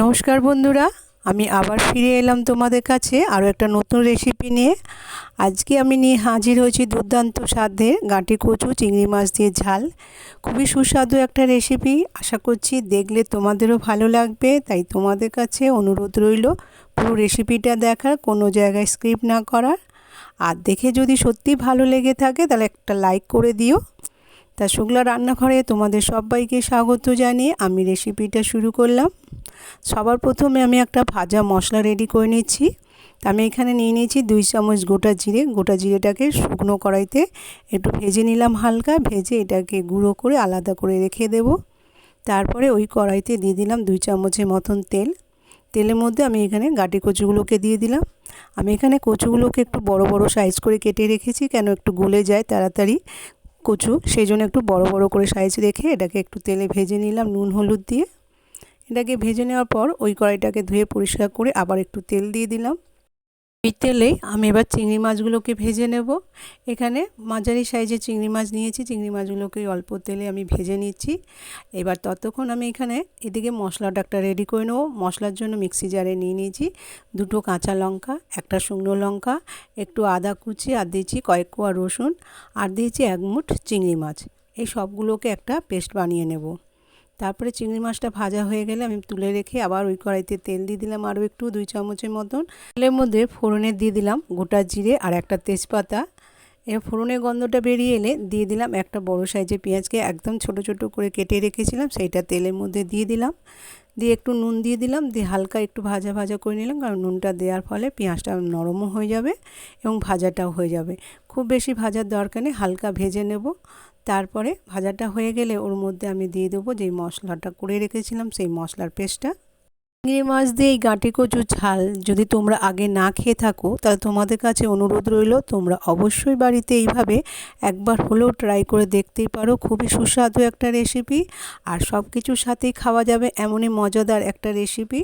নমস্কার বন্ধুরা, আমি আবার ফিরে এলাম তোমাদের কাছে আরও একটা নতুন রেসিপি নিয়ে। আজকে আমি নিয়ে হাজির হয়েছি দুর্দান্ত স্বাদের গাঁটি কচু, চিংড়ি মাছ দিয়ে ঝাল। খুবই সুস্বাদু একটা রেসিপি আশা করছি দেখলে তোমাদেরও ভালো লাগবে, তাই তোমাদের কাছে অনুরোধ রইল পুরো রেসিপিটা দেখার, কোনো জায়গায় স্ক্রিপ্ট না করার। আর দেখে যদি সত্যি ভালো লেগে থাকে তাহলে একটা লাইক করে দিও। তা শুক্লা রান্নাঘরে তোমাদের সবাইকে স্বাগত জানিয়ে আমি রেসিপিটা শুরু করলাম। সবার প্রথমে আমি একটা ভাজা মশলা রেডি করে নিচ্ছি। তা আমি এখানে নিয়ে নিয়েছি দুই চামচ গোটা জিরে। গোটা জিরেটাকে শুকনো কড়াইতে একটু ভেজে নিলাম হালকা। ভেজে এটাকে গুঁড়ো করে আলাদা করে রেখে দেব। তারপরে ওই কড়াইতে দিয়ে দিলাম দুই চামচের মতন তেল। তেলের মধ্যে আমি এখানে গাটি কচুগুলোকে দিয়ে দিলাম। আমি এখানে কচুগুলোকে একটু বড় বড় সাইজ করে কেটে রেখেছি, কেন একটু গলে যায় তাড়াতাড়ি। কচু, সেই জন্য একটু বড় বড় করে সাইজ রেখে এটাকে একটু তেলে ভেজে নিলাম নুন, হলুদ দিয়ে। এটাকে ভেজে নেওয়ার পর ওই কড়াইটাকে ধুয়ে পরিষ্কার করে আবার একটু তেল দিয়ে দিলাম। ওই তেলে আমি এবার চিংড়ি মাছগুলোকে ভেজে নেব। এখানে মাঝারি সাইজে চিংড়ি মাছ নিয়েছি, চিংড়ি মাছগুলোকে অল্প তেলে আমি ভেজে নিচ্ছি। এবার ততক্ষণ আমি এখানে এদিকে মশলাটা একটা রেডি করে নেব। মশলার জন্য মিক্সি জারে নিয়ে নিয়েছি দুটো কাঁচা লঙ্কা, একটা শুকনো লঙ্কা, একটু আদা কুচি, আর দিয়েছি কয়েক কোয়া রসুন, আর দিয়েছি এক মুঠ চিংড়ি মাছ। এই সবগুলোকে একটা পেস্ট বানিয়ে নেব। তারপরে চিংড়ি মাছটা ভাজা হয়ে গেলে আমি তুলে রেখে আবার ওই কড়াইতে তেল দিয়ে দিলাম আরও একটু দুই চামচের মতন। তেলের মধ্যে ফোড়নে দিয়ে দিলাম গোটা জিরে আর একটা তেজপাতা। এর ফোড়নের গন্ধটা বেরিয়ে এলে দিয়ে দিলাম একটা বড় সাইজের পেঁয়াজকে একদম ছোট ছোট করে কেটে রেখেছিলাম, সেইটা তেলের মধ্যে দিয়ে দিলাম। দিয়ে একটু নুন দিয়ে দিলাম, দিয়ে হালকা একটু ভাজা ভাজা করে নিলাম, কারণ নুনটা দেওয়ার ফলে পেঁয়াজটা নরমও হয়ে যাবে এবং ভাজাটাও হয়ে যাবে। খুব বেশি ভাজার দরকার নেই, হালকা ভেজে নেব। তারপরে ভাজাটা হয়ে গেলে ওর মধ্যে আমি দিয়ে দেবো যেই মশলাটা করে রেখেছিলাম, সেই মশলার পেস্টটা। চিংড়ি মাছ দিয়ে এই গাঁটি কচু ঝাল যদি তোমরা আগে না খেয়ে থাকো, তাহলে তোমাদের কাছে অনুরোধ রইল, তোমরা অবশ্যই বাড়িতে এইভাবে একবার হলেও ট্রাই করে দেখতেই পারো, খুবই সুস্বাদু একটা রেসিপি। আর সব কিছুর সাথেই খাওয়া যাবে এমনই মজাদার একটা রেসিপি।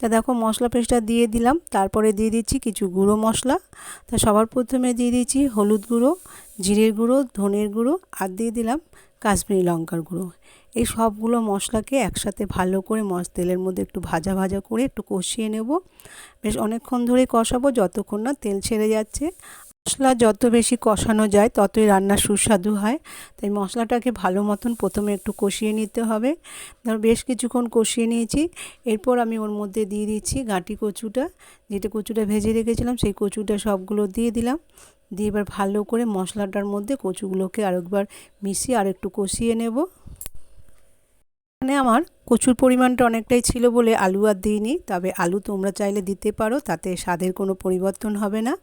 তা দেখো মশলা পেস্টটা দিয়ে দিলাম। তারপরে দিয়ে দিচ্ছি কিছু গুঁড়ো মশলা। তা সবার প্রথমে দিয়ে দিচ্ছি হলুদ গুঁড়ো, জিরের গুঁড়ো, ধনের গুঁড়ো আর দিয়ে দিলাম কাশ্মীরি লঙ্কার গুঁড়ো। এই সবগুলো মশলাকে একসাথে ভালো করে মশ তেলের মধ্যে একটু ভাজা ভাজা করে একটু কষিয়ে নেব। বেশ অনেকক্ষণ ধরে কষাবো, যতক্ষণ না তেল ছেড়ে যাচ্ছে। মশলা যত বেশি কষানো যায়, ততই রান্না সুস্বাদু হয়। তাই মশলাটাকে ভালো মতন প্রথমে একটু কষিয়ে নিতে হবে। ধর বেশ কিছুক্ষণ কষিয়ে নিয়েছি। এরপর আমি ওর মধ্যে দিয়ে দিচ্ছি গাঁটি কচুটা। যেটা কচুটা ভেজে রেখেছিলাম, সেই কচুটা সবগুলো দিয়ে দিলাম। দিয়ে এবার ভালো করে মশলাটার মধ্যে কচুগুলোকে আরেকবার মিশিয়ে আর একটু কষিয়ে নেব। এখানে আমার কচুর পরিমাণটা অনেকটাই ছিল বলে আলু আর দিইনি। তবে আলু তোমরা চাইলে দিতে পারো, তাতে স্বাদের কোনো পরিবর্তন হবে না।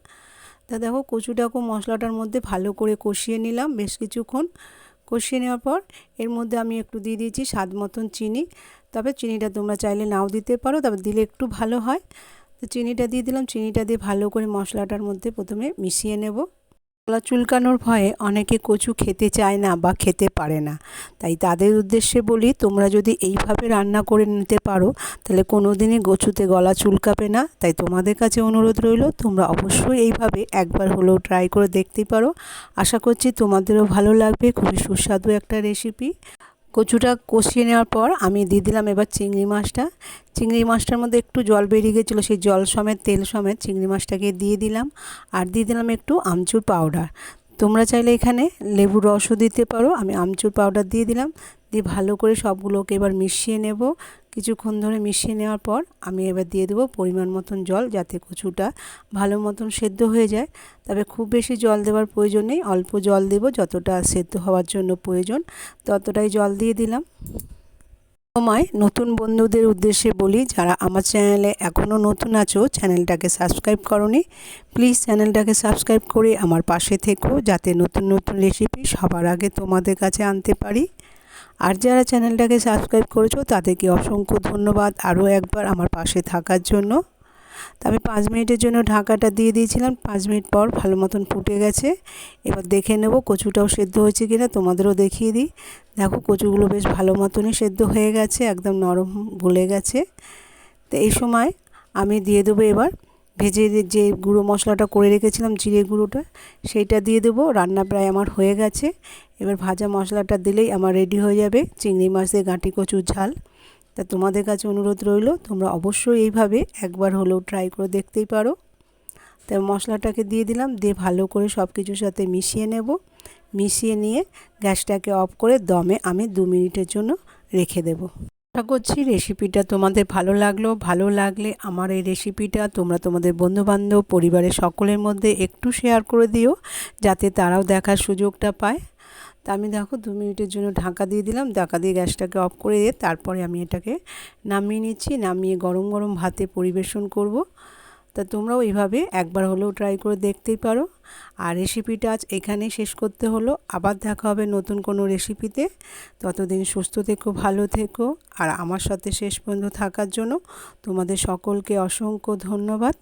তা দেখো কচুটাকে মশলাটার মধ্যে ভালো করে কষিয়ে নিলাম বেশ কিছুক্ষণ। কষিয়ে নেওয়ার পর এর মধ্যে আমি একটু দিয়ে দিয়েছি স্বাদ মতন চিনি। তবে চিনিটা তোমরা চাইলে নাও দিতে পারো, তবে দিলে একটু ভালো হয়। তো চিনিটা দিয়ে দিলাম, চিনিটা দিয়ে ভালো করে মশলাটার মধ্যে প্রথমে মিশিয়ে নেব। গলা চুলকানোর ভয়ে অনেকে কচু খেতে চায় না বা খেতে পারে না। তাই তাদের উদ্দেশ্যে বলি, তোমরা যদি এইভাবে রান্না করে নিতে পারো, তাহলে কোনো দিনই কচুতে গলা চুলকাবে না। তাই তোমাদের কাছে অনুরোধ রইল, তোমরা অবশ্যই এইভাবে একবার হলেও ট্রাই করে দেখতে পারো। আশা করছি তোমাদেরও ভালো লাগবে। খুবই সুস্বাদু একটা রেসিপি কচুটা কষিয়ে নেওয়ার পর আমি দিয়ে দিলাম এবার চিংড়ি মাছটা। চিংড়ি মাছটার মধ্যে একটু জল বেরিয়ে গেছিল, সেই জল সমেত, তেল সমেত চিংড়ি মাছটাকে দিয়ে দিলাম। আর দিয়ে দিলাম একটু আমচুর পাউডার তোমরা চাইলে এখানে লেবুর রসও দিতে পারো। আমি আমচুর পাউডার দিয়ে দিলাম। দিয়ে ভালো করে সবগুলোকে এবার মিশিয়ে নেব। কিছুক্ষণ ধরে মিশিয়ে নেওয়ার পর আমি এবার দিয়ে দেবো পরিমাণ মতন জল যাতে কচুটা ভালো মতন সেদ্ধ হয়ে যায়। তবে খুব বেশি জল দেওয়ার প্রয়োজন নেই। অল্প জল দেব, যতটা সেদ্ধ হওয়ার জন্য প্রয়োজন, ততটাই জল দিয়ে দিলাম। সময় নতুন বন্ধুদের উদ্দেশ্যে বলি, যারা আমার চ্যানেলে এখনও নতুন আছো, চ্যানেলটাকে সাবস্ক্রাইব করনি, প্লিজ চ্যানেলটাকে সাবস্ক্রাইব করে আমার পাশে থেকো, যাতে নতুন নতুন রেসিপি সবার আগে তোমাদের কাছে আনতে পারি। আর যারা চ্যানেলটাকে সাবস্ক্রাইব করেছ, তাদেরকে অসংখ্য ধন্যবাদ আরও একবার আমার পাশে থাকার জন্য। তো আমি পাঁচ মিনিটের জন্য ঢাকাটা দিয়ে দিয়েছিলাম। পাঁচ মিনিট পর ভালো মতন ফুটে গেছে। এবার দেখে নেব কচুটাও সেদ্ধ হয়েছে কিনা, তোমাদেরও দেখিয়ে দিই। দেখো, কচুগুলো বেশ ভালো মতনই সেদ্ধ হয়ে গেছে, একদম নরম গলে গেছে। তো এই সময় আমি দিয়ে দেবো এবার ভেজে যে গুঁড়ো মশলাটা করে রেখেছিলাম, জিরে গুঁড়োটা, সেইটা দিয়ে দেবো। রান্না প্রায় আমার হয়ে গেছে। এবার ভাজা মশলাটা দিলেই আমার রেডি হয়ে যাবে। চিংড়ি মাছের গাঁটি কচুর ঝাল। তা তোমাদের কাছে অনুরোধ রইল, তোমরা অবশ্যই এইভাবে একবার হলেও ট্রাই করে দেখতেই পারো। তা মশলাটাকে দিয়ে দিলাম, দিয়ে ভালো করে সব কিছুর সাথে মিশিয়ে নেব। মিশিয়ে নিয়ে গ্যাসটাকে অফ করে দমে আমি দু মিনিটের জন্য রেখে দেব। আশা করছি রেসিপিটা তোমাদের ভালো লাগল। ভালো লাগলে আমার এই রেসিপিটা তোমরা তোমাদের বন্ধুবান্ধব, পরিবারের সকলের মধ্যে একটু শেয়ার করে দিও, যাতে তারাও দেখার সুযোগটা পায়। তা আমি দেখো দু মিনিটের জন্য ঢাকা দিয়ে দিলাম। ঢাকা দিয়ে গ্যাসটাকে অফ করে দিয়ে তারপরে আমি এটাকে নামিয়ে নিচ্ছি। নামিয়ে গরম গরম ভাতে পরিবেশন করব। তা তোমরাও এইভাবে একবার হলেও ট্রাই করে দেখতেই পারো। আর রেসিপিটা আজ এখানেই শেষ করতে হলো। আবার দেখা হবে নতুন কোনো রেসিপিতে ততদিন সুস্থ থেকো, ভালো থেকো। আর আমার সাথে শেষ পর্যন্ত থাকার জন্য তোমাদের সকলকে অসংখ্য ধন্যবাদ।